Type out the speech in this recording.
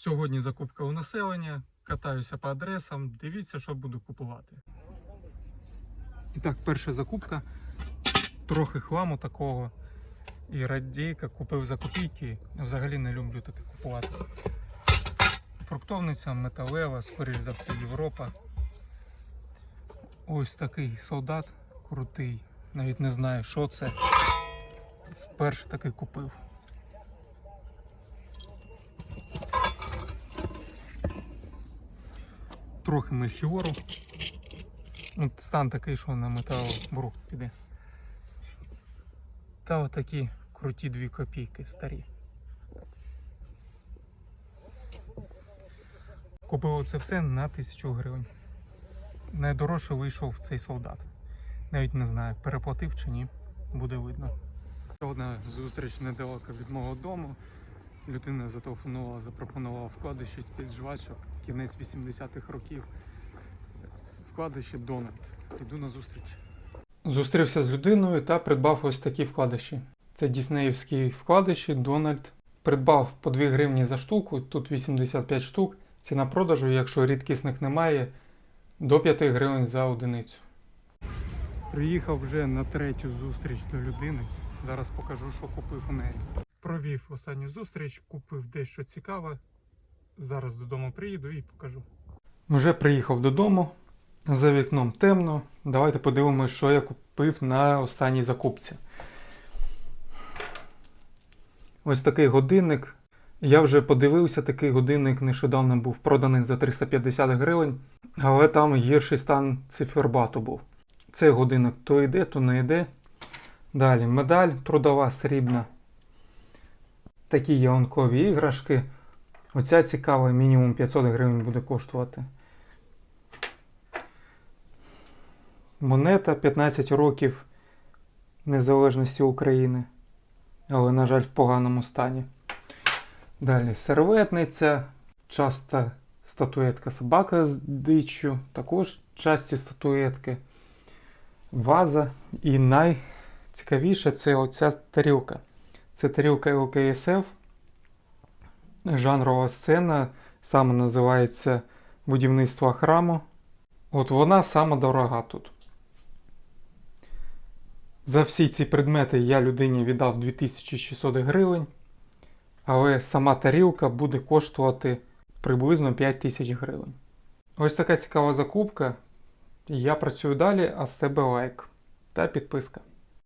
Сьогодні закупка у населення. Катаюся по адресам. Дивіться, що буду купувати. І так, перша закупка. Трохи хламу такого. І радійка купив за копійки. Взагалі не люблю таке купувати. Фруктовниця металева, скоріш за все, Європа. Ось такий солдат крутий. Навіть не знаю, що це. Вперше такий купив. Трохи мельхіору. Ну, стан такий, що на металобрухт піде. Та отакі круті дві копійки старі. Купив це все на тисячу гривень. Найдорожче вийшов цей солдат. Навіть не знаю, переплатив чи ні, буде видно. Одна зустріч недалеко від мого дому. Людина зателефонувала, запропонувала вкладище з-під жвачок, кінець 80-х років. Вкладище Дональд. Іду на зустріч. Зустрівся з людиною та придбав ось такі вкладиші. Це діснеївські вкладиші Дональд. Придбав по 2 гривні за штуку, тут 85 штук. Ціна продажу, якщо рідкісних немає, до 5 гривень за одиницю. Приїхав вже на третю зустріч до людини. Зараз покажу, що купив у неї. Провів останню зустріч, купив дещо цікаве. Зараз додому приїду і покажу. Вже приїхав додому. За вікном темно. Давайте подивимося, що я купив на останній закупці. Ось такий годинник. Я вже подивився, такий годинник нещодавно був проданий за 350 гривень, але там гірший стан цифербату був. Цей годинник то йде, то не йде. Далі медаль трудова срібна. Такі ялинкові іграшки. Оця цікава, мінімум 500 гривень буде коштувати. Монета 15 років Незалежності України. Але, на жаль, в поганому стані. Далі серветниця, часта статуетка собака з диччю, також часті статуетки, ваза. І найцікавіше це оця тарілка. Це тарілка ЛКСФ. Жанрова сцена, саме називається Будівництво храму. От вона сама дорога тут. За всі ці предмети я людині віддав 2600 гривень, але сама тарілка буде коштувати приблизно 5000 гривень. Ось така цікава закупка. Я працюю далі, а з тебе лайк та підписка.